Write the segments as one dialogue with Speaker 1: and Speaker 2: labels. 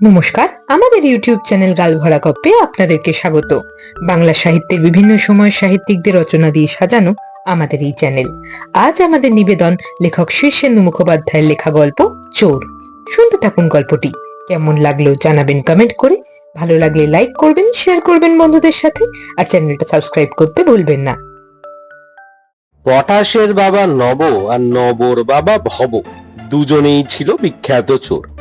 Speaker 1: নমস্কার, আমাদের YouTube channel গালভরা গপ্পে আপনাদেরকে স্বাগত। বাংলা সাহিত্যের বিভিন্ন সময় সাহিত্যিকদের রচনা দিয়ে সাজানো আমাদের এই চ্যানেল। আজ আমাদের নিবেদন লেখক শীর্ষেন্দু মুখোপাধ্যায়ের লেখা গল্প চোর। শুনতে থাকুন গল্পটি। কেমন লাগল জানাবেন কমেন্ট করে। ভালো লাগলে লাইক করবেন শেয়ার করবেন বন্ধুদের সাথে, আর চ্যানেলটা সাবস্ক্রাইব করতে ভুলবেন না।
Speaker 2: পটাশের বাবা নব আর নবর বাবা ভব, দুজনেই ছিল বিখ্যাত চোর।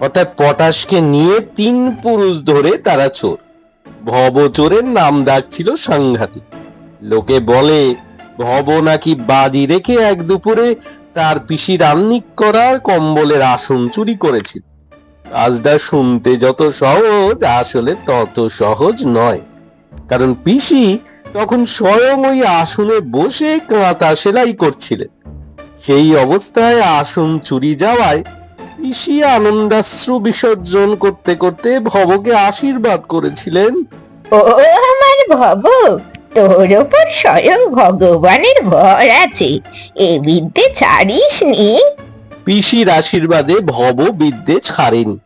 Speaker 2: অর্থাৎ পটাশকে নিয়ে তিন পুরুষ ধরে তারা চোর। ভব চোরের নাম ডাক ছিল সাংঘাতিক। লোকে বলে, ভব নাকি বাজি রেখে এক দুপুরে তার পিসির আন্নিক করার কম্বলের আসন চুরি করেছিল। কাজটা শুনতে যত সহজ, আসলে তত সহজ নয়। কারণ পিসি তখন স্বয়ং ওই আসনে বসে কাঁথা সেলাই করছিলেন। সেই অবস্থায় আসন চুরি যাওয়ায় পিসি আনন্দাশ্রু বিসর্জন করতে করতে ভবকে আশীর্বাদ করেছিলেন।
Speaker 3: ও আমার ভব তোর ওপর স্বয়ং ভগবানের ভর আছে। এ বিদ্যে ছাড়িস নি।
Speaker 2: পিসির আশীর্বাদে ভব বিদ্যে ছাড়েনি।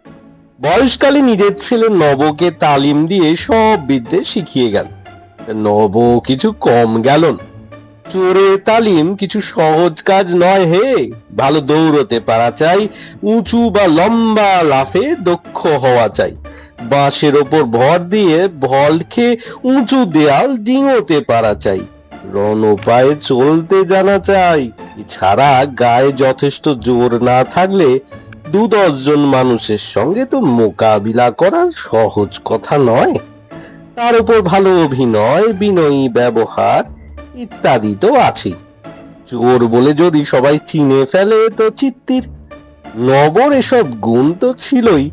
Speaker 2: বয়সকালে নিজের ছেলে নবকে তালিম দিয়ে সব বিদ্যে শিখিয়ে গেল। নব কিছু কম গেল না। চোরের তালিম কিছু সহজ কাজ নয় হে। ভালো দৌড়তে পারা চাই, উঁচু বা লম্বা লাফে দক্ষ হওয়া চাই। বাঁশের ওপর ভর দিয়ে ভল খেয়ে উঁচু দেয়াল ডিঙোতে পারা চাই। রণপায়ে চলতে জানা চাই, এছাড়া গায়ে যথেষ্ট জোর না থাকলে দু দশজন মানুষের সঙ্গে তো মোকাবিলা করা সহজ কথা নয়। তার উপর ভালো অভিনয়, বিনয়ী ব্যবহার ইত্যাদি তো আছেই। চোর বলে যদি সবাই চিনে ফেলে তো চিত্তির। নবর এসব গুণ তো ছিলই,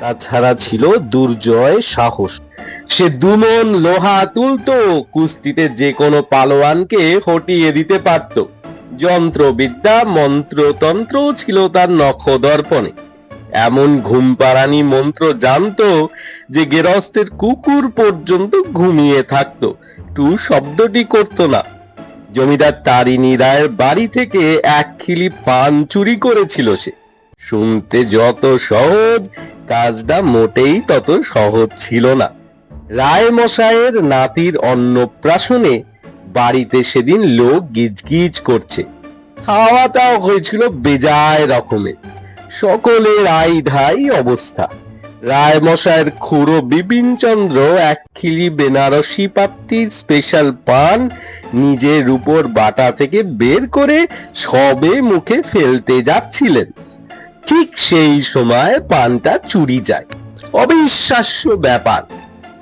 Speaker 2: তাছাড়া ছিল দুর্জয় সাহস। সে দুমন লোহা তুলতো, কুস্তিতে যে কোনো পালোয়ানকে হটিয়ে দিতে পারত। যন্ত্রবিদ্যা মন্ত্রতন্ত্র ছিল তার নখদর্পণে। এমন ঘুম ঘুমপাড়ানি মন্ত্র জানতো যে গেরস্তের কুকুর পর্যন্ত ঘুমিয়ে থাকতো। টু শব্দটি করত না। জমিদার তারিণী রায়ের বাড়ি থেকে এক খিলি পান চুরি করেছিল সে। শুনতে যত সহজ, কাজটা মোটেই তত সহজ ছিল না। রায় মশাইয়ের নাতির অন্নপ্রাশনে বাড়িতে সেদিন লোক গিজগিজ করছে। খাওয়াটাও হয়েছিল বেজায় রকমের। সকলের আই ধাই অবস্থা। রায় মশাইয়ের খুড়ো বিপিন চন্দ্র এক খিলি বেনারসি পাত্তির স্পেশাল পান নিজের উপর বাটা থেকে বের করে সবে মুখে ফেলতে যাচ্ছিলেন। ঠিক সেই সময় পানটা চুরি যায়। অবিশ্বাস্য ব্যাপার।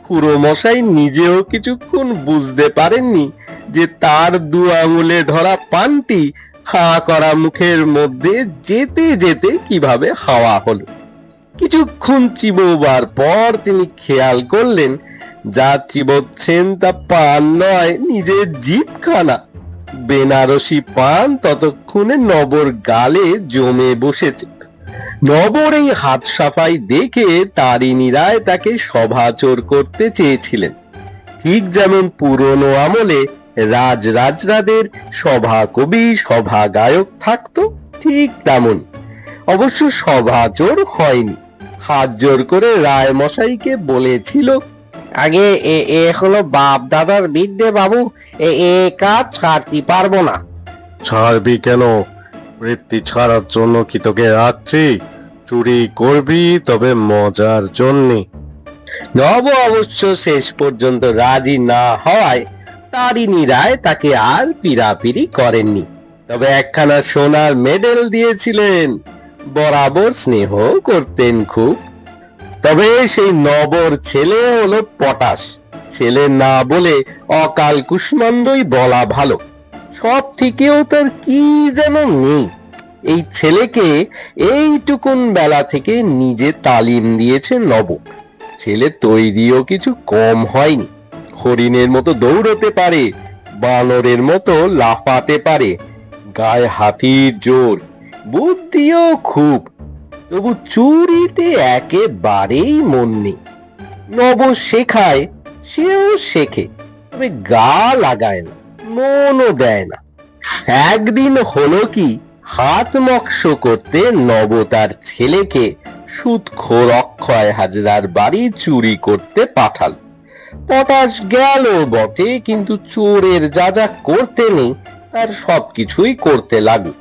Speaker 2: খুড়ো মশাই নিজেও কিছুক্ষণ বুঝতে পারেননি যে তার দু আঙুলে ধরা পানটি হা করা মুখের মধ্যে যেতে যেতে কীভাবে হাওয়া হলো। কিছুক্ষণ চিবোবার পর তিনি খেয়াল করলেন, যা চিবোচ্ছেন তা পান নয়, নিজের জিপখানা। বেনারসি পান ততক্ষণে নবর গালে জমে বসেছে। নবর এই হাত সাফাই দেখে তারিণী রায় তাকে সভাচর করতে চেয়েছিলেন। ঠিক যেমন পুরনো আমলে রাজ রাজরাদের সভা কবি সভা গায়ক থাকতো, ঠিক তেমন অবশ্য সভাচর হয়নি। হাত জোর করে রায় মশাইকে বলেছিল আগে এ এ হলো বাপ দাদার বিদ্যে বাবু এ এ কাজ ছাড়তে পারব না।
Speaker 4: ছাড়বি কেন? বৃত্তি ছাড়ার জন্য কি তোকে রাখছি? চুরি করবি তবে মজার জন্যে।
Speaker 2: নব অবশ্য শেষ পর্যন্ত রাজি না হওয়ায় তারিণী রায় তাকে আর পিরাপিরি করেননি। তবে একখানা সোনার মেডেল দিয়েছিলেন। বরাবর স্নেহ করতেন খুব। তবে সেই নবর ছেলে হলো পটাশ। ছেলে না বলে অকাল কুষ্মাণ্ডই বলা ভালো। সব থেকেও তার কি যেন নেই। এই ছেলেকে এইটুকুন বেলা থেকে নিজে তালিম দিয়েছে নব ছেলে তৈরিও কিছু কম হয়নি। হরিণের মতো দৌড়তে পারে, বানরের মতো লাফাতে পারে, গায়ে হাতির জোর। বুদ্ধিও খুব, তবু চুরিতে একেবারেই মন নেই। নব শেখায়, সেও শেখে, তবে গা লাগায় না, মনও দেয় না। একদিন হলো কি, হাত মক্স করতে নব তার ছেলেকে সুদখোর অক্ষয় হাজরার বাড়ি চুরি করতে পাঠাল। পটাশ গেল বটে, কিন্তু চোরের যা যা করতে নেই, তার সবকিছুই করতে লাগল।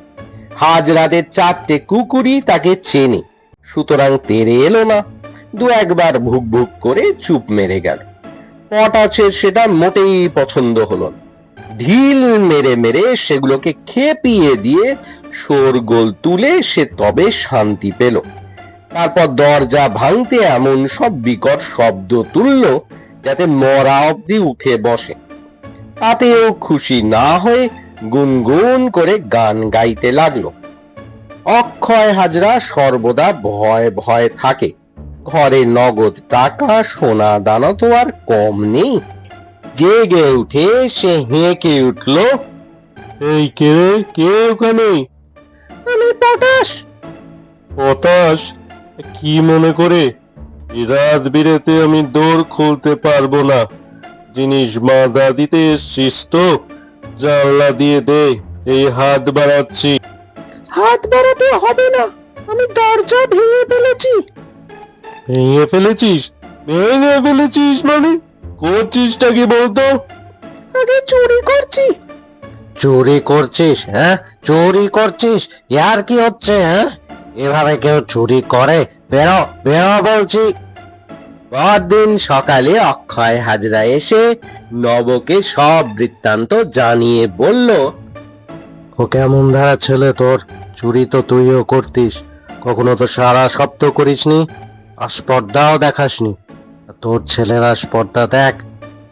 Speaker 2: হাজরাদের চারটে কুকুরই তাকে চেনে। সুতরাং তেরে এলো না। দু একবার ভুক ভুক করে চুপ মেরে গেল। পটাশের সেটা মোটেই পছন্দ হলো ঢিল মেরে মেরে সেগুলোকে খেপিয়ে দিয়ে শোরগোল তুলে সে তবে শান্তি পেল। তারপর দরজা ভাঙতে এমন সব বিকট শব্দ তুলল যাতে মরা অব্দি উঠে বসে। তাতেও খুশি না হয়ে গুনগুন করে গান গাইতে লাগল। অক্ষয় হাজরা সর্বদা ভয় ভয় থাকে। ঘরে নগদ টাকা, সোনা দানা তো আর কম নেই। জেগে উঠে সে হেঁকে উঠল,
Speaker 4: এই কে? কে ওখানে?
Speaker 2: আমি পটাশ।
Speaker 4: পটাশ? কি মনে করে? রাত বিরেতে আমি দৌড় খুলতে পারব না। জিনিস বাঁধা দিতে এসছিস তো? জানলা দিয়ে দে এই হাত বাড়াচ্ছি।
Speaker 2: হাত বাড়াতে হবে না আমি দরজা ভেঙে ফেলেছি।
Speaker 4: ভেঙে ফেলেছিস? ভেঙে ফেলেছিস মানে? করছিসটা কি বলতো?
Speaker 2: আগে চুরি করছি।
Speaker 5: চুরি করছিস হ্যাঁ? চুরি করছিস ইয়ার কি হচ্ছে হ্যাঁ? এভাবে কেউ চুরি করে? বেরো বেরো বলছি।
Speaker 2: পরদিন সকালে অক্ষয় হাজরা এসে নবকে সব বৃত্তান্ত জানিয়ে বলল,
Speaker 5: ও কেমন ধারা ছেলে তোর? চুরি তো তুইও করতিস। কখনো তো সারা সপ্তাহ করিসনি আস্পর্দাও দেখাসনি। আর তোর ছেলের আস্পর্দা দেখ,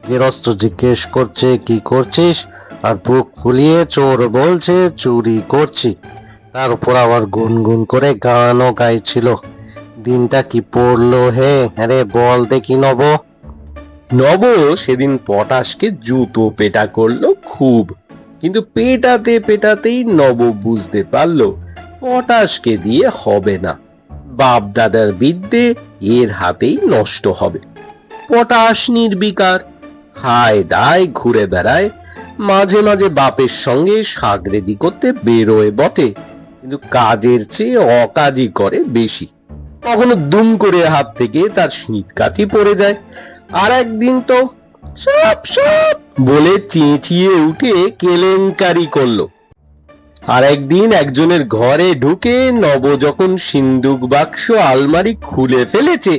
Speaker 5: গেরস্ত জিজ্ঞেস করছে, কি করছিস? আর বুক ফুলিয়ে চোর বলছে, চুরি করছি। তার উপর আবার গুনগুন করে গানও গাইছিল। দিনটা কি পড়ল হে? আরে বল দেখি নব।
Speaker 2: নব সেদিন পটাশকে জুতো পেটা করল খুব। কিন্তু পেটাতে পেটাতেই নব বুঝতে পারল, পটাশকে দিয়ে হবে না। বাপ দাদার বিদ্যে এর হাতেই নষ্ট হবে। পটাশ নির্বিকার খায় দায় ঘুরে বেড়ায়, মাঝে মাঝে বাপের সঙ্গে সাগরেদি করতে বেরোয় বটে। কিন্তু কাজের চেয়ে অকাজই করে বেশি। কখনো দুম করে হাত থেকে তার শীতকাঠি পড়ে যায়। আর একদিন তো সব সব বলে চেঁচিয়ে উঠে কেলেঙ্কারি করল। আর একদিন একজনের ঘরে ঢুকে নব যখন সিন্দুক বাক্স আলমারি খুলে ফেলেছে,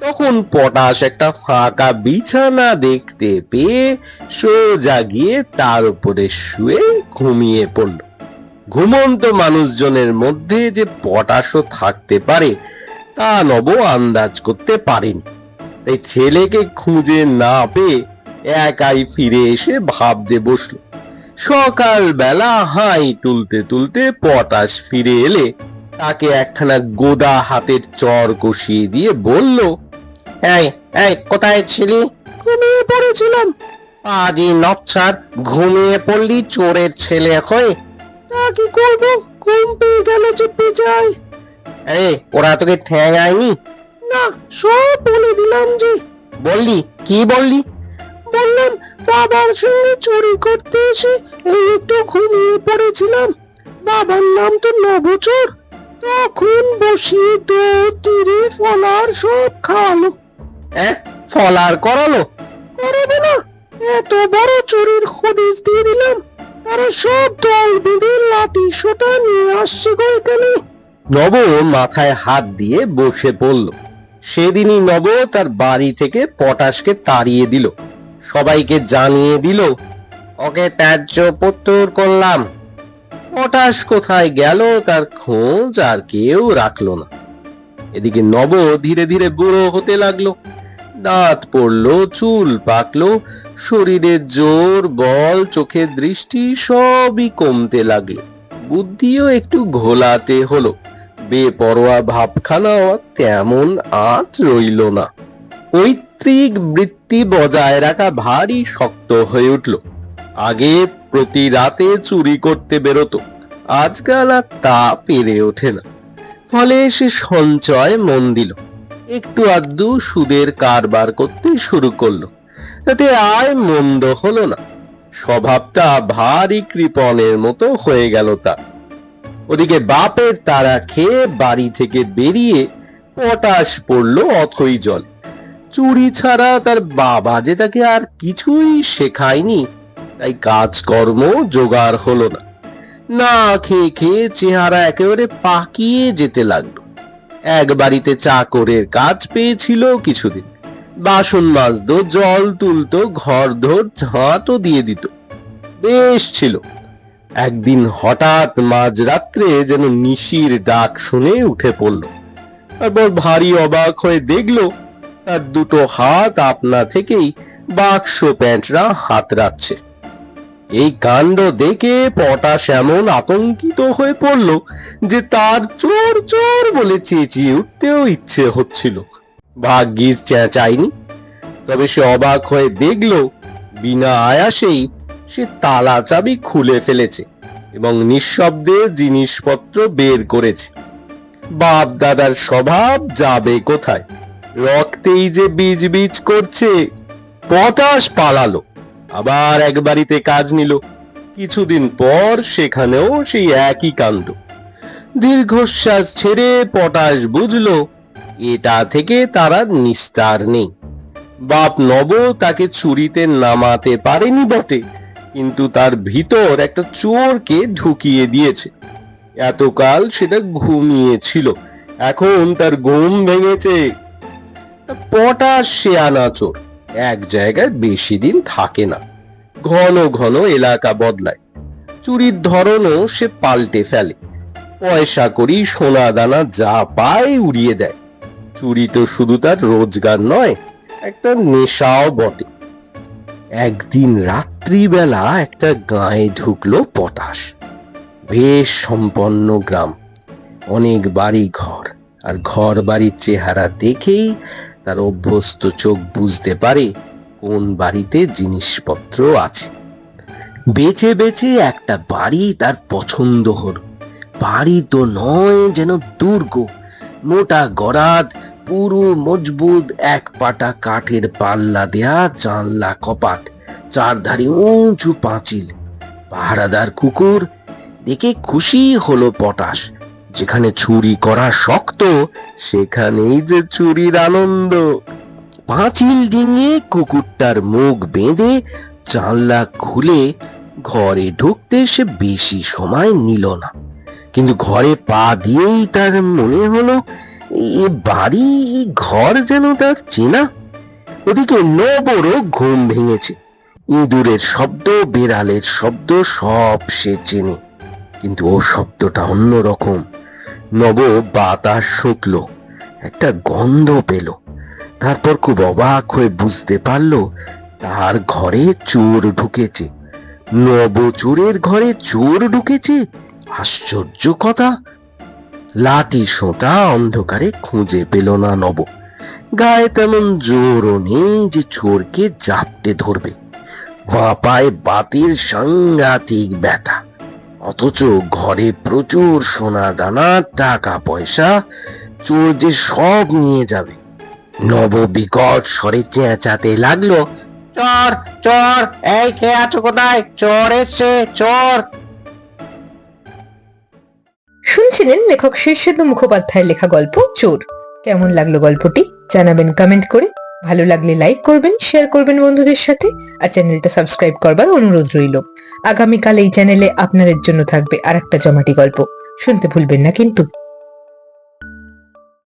Speaker 2: তখন পটাশ একটা ফাঁকা বিছানা দেখতে পেয়ে সোজা গিয়ে তার উপরে শুয়ে ঘুমিয়ে পড়ল। ঘুমন্ত মানুষজনের মধ্যে যে পটাশও থাকতে পারে তা নব আন্দাজ করতে পারেনি। তাই ছেলেকে খুঁজে না পেয়ে একাই ফিরে এসে ভাবতে বসল। সকালবেলা হাই তুলতে তুলতে পটাশ ফিরে এলে তাকে একখানা গোদা হাতের চর কষিয়ে দিয়ে বলল
Speaker 5: কোথায় ছিলি?
Speaker 2: ঘুমিয়ে পড়েছিলাম।
Speaker 5: আজই নচ্ছার ঘুমিয়ে পড়লি চোরের ছেলে হয়ে।
Speaker 2: তা কি করব? ঘুম পেয়ে গেল চেপে যায়
Speaker 5: আরে ওরা তোকে ঠেঙায়নি
Speaker 2: না সব বলে দিলাম যে।
Speaker 5: বললি? কি বললি?
Speaker 2: বললাম বাবার সঙ্গে চুরি করতে এসে এই একটু ঘুমিয়ে পড়েছিলাম। বাবার নাম তো নবচর। তখন বসিয়ে দৌড় তীরে ফলার সব খাওয়ালো
Speaker 5: হ্যাঁ ফলার করালো?
Speaker 2: করাবে না এত বড় চুরির হদিস দিয়ে দিলাম। তারা সব দল বেঁধে লাঠি সোটা নিয়ে আসছে গো এখানে নব মাথায় হাত দিয়ে বসে পড়ল। সেদিনই নব তার বাড়ি থেকে পটাশকে তাড়িয়ে দিল। সবাইকে জানিয়ে দিল,
Speaker 5: ওকে ত্যায্য পুত্তুর করলাম।
Speaker 2: পটাশ কোথায় গেল তার খোঁজ আর কেউ রাখল না। এদিকে নব ধীরে ধীরে বুড়ো হতে লাগল। দাঁত পড়ল, চুল পাকলো শরীরের জোর বল, চোখের দৃষ্টি সবই কমতে লাগল। বুদ্ধিও একটু ঘোলাতে হলো। বেপরোয়া ভাবখানাও তেমন আঁচ রইল না। পৈতৃক বৃত্তি বজায় রাখা ভারী শক্ত হয়ে উঠল। আগে প্রতি রাতে চুরি করতে বেরোতো, আজকাল আর তা পেরে ওঠে না। ফলে সে সঞ্চয় মন দিল। একটু আধটু সুদের কারবার করতে শুরু করল। তাতে আয় মন্দ হলো না। স্বভাবটা ভারী কৃপণের মতো হয়ে গেল তার। ওদিকে বাপের তারা খেয়ে বাড়ি থেকে বেরিয়ে পটাশ পড়ল অথই জল। চুরি ছাড়া তার বাবা যে তাকে আর কিছুই শেখায়নি, তাই কাজকর্ম জোগাড় হলো না। না খেয়ে খেয়ে চেহারা একেবারে পাকিয়ে যেতে লাগল। এক বাড়িতে চাকরের কাজ পেয়েছিল কিছুদিন। বাসন মাজতো, জল তুলতো, ঘর ধর, ঝাঁটও দিয়ে দিত। বেশ ছিল। একদিন হঠাৎ মাঝরাত্রে যেন নিশির ডাক শুনে উঠে পড়ল। তারপর ভারী অবাক হয়ে দেখল, তার দুটো হাত আপনা থেকেই বাক্স প্যান্টরা হাত রাখছে। এই কাণ্ড দেখে পটাশ এমন আতঙ্কিত হয়ে পড়ল যে তার চোর চোর বলে চেঁচিয়ে উঠতেও ইচ্ছে হচ্ছিল। ভাগ্যিস চেঁচায়নি। তবে সে অবাক হয়ে দেখল, বিনা আয়াসেই সে তালা চাবি খুলে ফেলেছে এবং নিঃশব্দে জিনিসপত্র বের করেছে। বাপ দাদার স্বভাব যাবে কোথায়? রক্তেই যে বীজ বীজ করছে, পটাশ পালালো, আবার এক বাড়িতে কাজ নিল। কিছুদিন পর সেখানেও সেই একই কাণ্ড। দীর্ঘশ্বাস ছেড়ে পটাশ বুঝল, এটা থেকে তারা নিস্তার নেই। বাপ নব তাকে চুরিতে নামাতে পারেনি বটে। কিন্তু তার ভিতর একটা চোরকে ঢুকিয়ে দিয়েছে। এতকাল সেটা ঘুমিয়েছিল। এখন তার ঘুম ভেঙেছে। পটাশ সে আনাচোর এক জায়গায় বেশি দিন থাকে না। ঘন ঘন এলাকা বদলায়। চুরির ধরনও সে পাল্টে ফেলে। পয়সা করি, সোনা দানা যা পায় উড়িয়ে দেয়। চুরি তো শুধু তার রোজগার নয়, একটা নেশাও বটে। একদিন রাত্রিবেলা একটা গায়ে ঢুকলো পটাশ। বেশ সম্পন্ন গ্রাম। অনেক বাড়ি ঘর আর ঘর বাড়ির চেহারা দেখেই তার অভ্যস্ত চোখ বুঝতে পারে কোন বাড়িতে জিনিসপত্র আছে। বেছে বেছে একটা বাড়ি তার পছন্দ হলো। বাড়ি তো নয় যেন দুর্গ। মোটা গরাদ পুরো মজবুত এক পাটা কাঠের পাল্লা দেয়া জানলা কপাট, চারধারে উঁচু পাঁচিল, পাহারাদার কুকুর দেখে খুশি হলো পটাশ। যেখানে চুরি করা শক্ত, সেখানেই যে চুরির আনন্দ। পাঁচিল ডিঙিয়ে কুকুরটার মুখ বেঁধে জানলা খুলে ঘরে ঢুকতে সে বেশি সময় নিল না। কিন্তু ঘরে পা দিয়েই তার মনে হলো এ বাড়ি ঘর যেন তার চেনা। ওদিকে নবরও ঘুম ভেঙেছে। ইঁদুরের শব্দ, বিড়ালের শব্দ, সব সে চেনে। কিন্তু ও শব্দটা নব বাতাস শুকল, একটা গন্ধ পেল। তারপর খুব অবাক হয়ে বুঝতে পারল, তার ঘরে চোর ঢুকেছে। নব চোরের ঘরে চোর ঢুকেছে? আশ্চর্য কথা! লাঠি সোঁতা অন্ধকারে খুঁজে পেল না নব। গায়ে তেমন জোরও নেই যে চোরকে জাপটে ধরবে। পায়ে বাতির সাংঘাতিক ব্যথা। অথচ ঘরে প্রচুর সোনা দানা টাকা পয়সা, চোর যে সব নিয়ে যাবে। নব বিকট স্বরে চেঁচাতে লাগল, চর চর, এই কে আছো কোথায়? চোর এসছে, চোর!
Speaker 1: শুনছিলেন লেখক শীর্ষেন্দু মুখোপাধ্যায়ের লেখা গল্প চোর। কেমন লাগল গল্পটি? জানাবেন কমেন্ট করে। ভালো লাগলে লাইক করবেন শেয়ার করবেন বন্ধুদের সাথে, আর চ্যানেলটা সাবস্ক্রাইব করবার অনুরোধ রইল। আগামীকাল এই চ্যানেলে আপনাদের জন্য থাকবে আর একটা জমাটি গল্প। শুনতে ভুলবেন না কিন্তু।